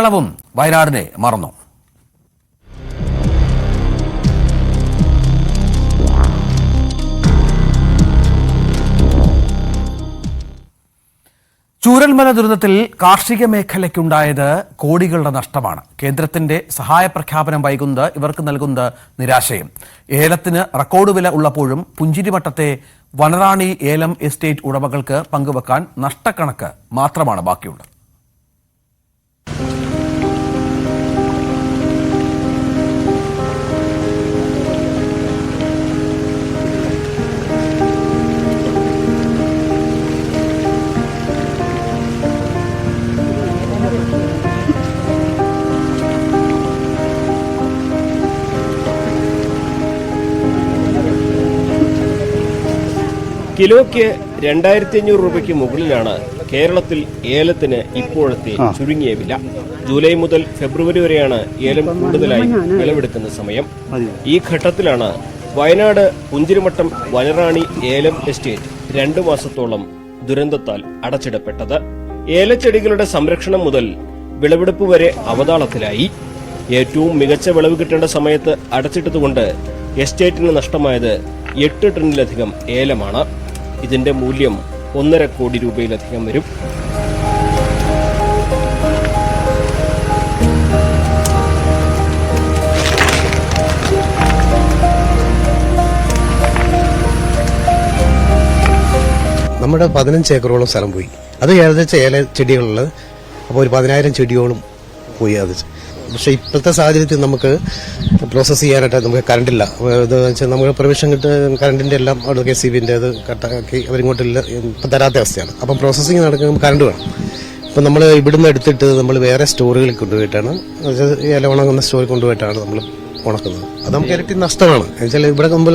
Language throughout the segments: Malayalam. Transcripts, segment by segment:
കേരളവും വയനാടിനെ മറന്നു. ചൂരൽമല ദുരന്തത്തിൽ കാർഷിക മേഖലയ്ക്കുണ്ടായത് കോടികളുടെ നഷ്ടമാണ്. കേന്ദ്രത്തിന്റെ സഹായ പ്രഖ്യാപനം വൈകുന്നത് ഇവർക്ക് നൽകുന്നത് നിരാശയും. ഏലത്തിന് റെക്കോർഡ് വില ഉള്ളപ്പോഴും പുഞ്ചിരിമട്ടത്തെ വനറാണി ഏലം എസ്റ്റേറ്റ് ഉടമകൾക്ക് പങ്കുവെക്കാൻ നഷ്ടക്കണക്ക് മാത്രമാണ് ബാക്കിയുള്ളത്. കിലോയ്ക്ക് രണ്ടായിരത്തി അഞ്ഞൂറ് രൂപയ്ക്ക് മുകളിലാണ് കേരളത്തിൽ ഏലത്തിന് ഇപ്പോഴത്തെ ചുരുങ്ങിയ വില. ജൂലൈ മുതൽ ഫെബ്രുവരി വരെയാണ് ഏലം കൂടുതലായി വിളവെടുക്കുന്ന സമയം. ഈ ഘട്ടത്തിലാണ് വയനാട് പുഞ്ചിരിമട്ടം വനറാണി ഏലം എസ്റ്റേറ്റ് രണ്ടു മാസത്തോളം ദുരന്തത്താൽ അടച്ചിടപ്പെട്ടത്. ഏലച്ചെടികളുടെ സംരക്ഷണം മുതൽ വിളവെടുപ്പ് വരെ അവതാളത്തിലായി. ഏറ്റവും മികച്ച വിളവ് കിട്ടേണ്ട സമയത്ത് അടച്ചിട്ടതുകൊണ്ട് എസ്റ്റേറ്റിന് നഷ്ടമായത് എട്ട് ടണ്ണിലധികം ഏലമാണ്. ഇതിന്റെ മൂല്യം ഒന്നര കോടി രൂപയിലധികം വരും. നമ്മുടെ പതിനഞ്ച് ഏക്കറോളം സ്ഥലം പോയി. അത് ഏകദേശം ഏല ചെടികളുള്ളത്. അപ്പോൾ ഒരു പതിനായിരം ചെടിയോളം പോയി അത് പക്ഷേ ഇപ്പോഴത്തെ സാഹചര്യത്തിൽ നമുക്ക് പ്രോസസ്സ് ചെയ്യാനായിട്ട് നമുക്ക് കറണ്ടില്ല ഇത് വെച്ചാൽ നമുക്ക് പെർമിഷൻ കിട്ട് കറണ്ടിന്റെ എല്ലാം അവിടെ കെ സി ബിന്റെ ഇത് കട്ടാക്കി അവരിങ്ങോട്ടില്ല ഇപ്പം തരാത്ത അവസ്ഥയാണ്. അപ്പം പ്രോസസ്സിങ് നടക്കുമ്പോൾ കറണ്ട് വേണം. ഇപ്പം നമ്മൾ ഇവിടുന്ന് എടുത്തിട്ട് നമ്മൾ വേറെ സ്റ്റോറുകളിൽ കൊണ്ടുപോയിട്ടാണ്. ഉണങ്ങുന്ന സ്റ്റോറിൽ കൊണ്ടുപോയിട്ടാണ് നമ്മൾ ഉണക്കുന്നത്. അത് നമുക്ക് ഇരട്ടി നഷ്ടമാണ്. എന്നുവെച്ചാൽ ഇവിടെ നമ്മൾ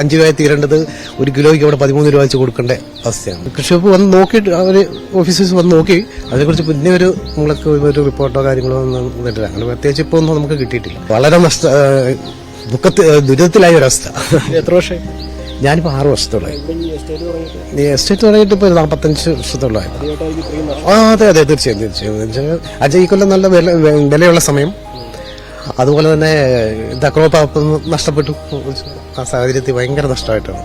അഞ്ച് രൂപ തീരേണ്ടത് ഒരു കിലോയ്ക്ക് അവിടെ പതിമൂന്ന് രൂപ വെച്ച് കൊടുക്കേണ്ട അവസ്ഥയാണ്. കൃഷി വകുപ്പ് വന്ന് നോക്കിയിട്ട് അവർ ഓഫീസേഴ്സ് വന്ന് നോക്കി അതിനെക്കുറിച്ച് പിന്നെ ഒരു നമ്മളൊക്കെ ഒരു റിപ്പോർട്ടോ കാര്യങ്ങളോ ഒന്നും കിട്ടില്ല അങ്ങനെ പ്രത്യേകിച്ച് ഇപ്പോൾ ഒന്നും നമുക്ക് കിട്ടിയിട്ടില്ല. വളരെ നഷ്ട ദുഃഖത്തിൽ ദുരിതത്തിലായ ഒരവസ്ഥ എത്ര വർഷം ഞാനിപ്പോൾ ആറ് വർഷത്തോളമായി നീ എസ്റ്റേറ്റ് തുടങ്ങിയിട്ട്? ഇപ്പോൾ നാൽപ്പത്തഞ്ച് വർഷത്തോളമായി ആ അതെ അതെ തീർച്ചയായും തീർച്ചയായും. ഈ കൊല്ലം നല്ല വില വിലയുള്ള സമയം. അതുപോലെ തന്നെ തക്രോപ്പ് നഷ്ടപ്പെട്ടു. ആ സാഹചര്യത്തിൽ ഭയങ്കര നഷ്ടമായിട്ടാണ്.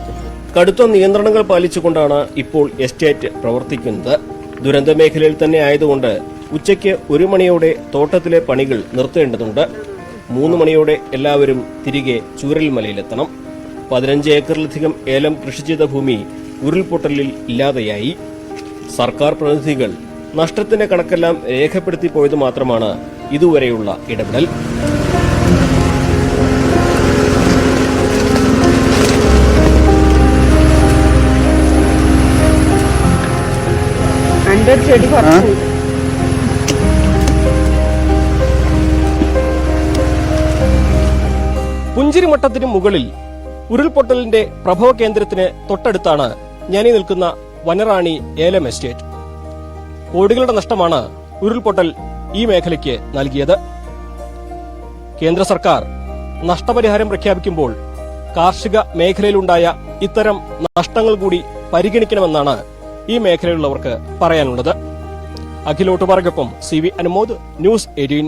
കടുത്ത നിയന്ത്രണങ്ങൾ പാലിച്ചുകൊണ്ടാണ് ഇപ്പോൾ എസ്റ്റേറ്റ് പ്രവർത്തിക്കുന്നത്. ദുരന്ത മേഖലയിൽ തന്നെ ആയതുകൊണ്ട് ഉച്ചയ്ക്ക് ഒരു മണിയോടെ തോട്ടത്തിലെ പണികൾ നിർത്തേണ്ടതുണ്ട്. മൂന്ന് മണിയോടെ എല്ലാവരും തിരികെ ചൂരൽമലയിലെത്തണം. പതിനഞ്ച് ഏക്കറിലധികം ഏലം കൃഷി ചെയ്ത ഭൂമി ഉരുൾപൊട്ടലിൽ ഇല്ലാതെയായി. സർക്കാർ പ്രതിനിധികൾ നഷ്ടത്തിന്റെ കണക്കെല്ലാം രേഖപ്പെടുത്തി പോയത് മാത്രമാണ് ഇതുവരെയുള്ള ഇടപെടൽ. ചെടി കുറച്ച് പുഞ്ചിരിമട്ടത്തിന് മുകളിൽ ഉരുൾപൊട്ടലിന്റെ പ്രഭവ കേന്ദ്രത്തിന് തൊട്ടടുത്താണ് ഞാനീ നിൽക്കുന്ന വനറാണി ഏലം എസ്റ്റേറ്റ്. കോടികളുടെ നഷ്ടമാണ് ഉരുൾപൊട്ടൽ ഈ മേഖലയ്ക്ക് നൽകിയത്. കേന്ദ്ര സർക്കാർ നഷ്ടപരിഹാരം പ്രഖ്യാപിക്കുമ്പോൾ കാർഷിക മേഖലയിലുണ്ടായ ഇത്തരം നഷ്ടങ്ങൾ കൂടി പരിഗണിക്കണമെന്നാണ് ഈ മേഖലയിലുള്ളവർക്ക് പറയാനുള്ളത്. അഖിലോട്ടുപാറയ്ക്കൊപ്പം C V Anumod news eighteen.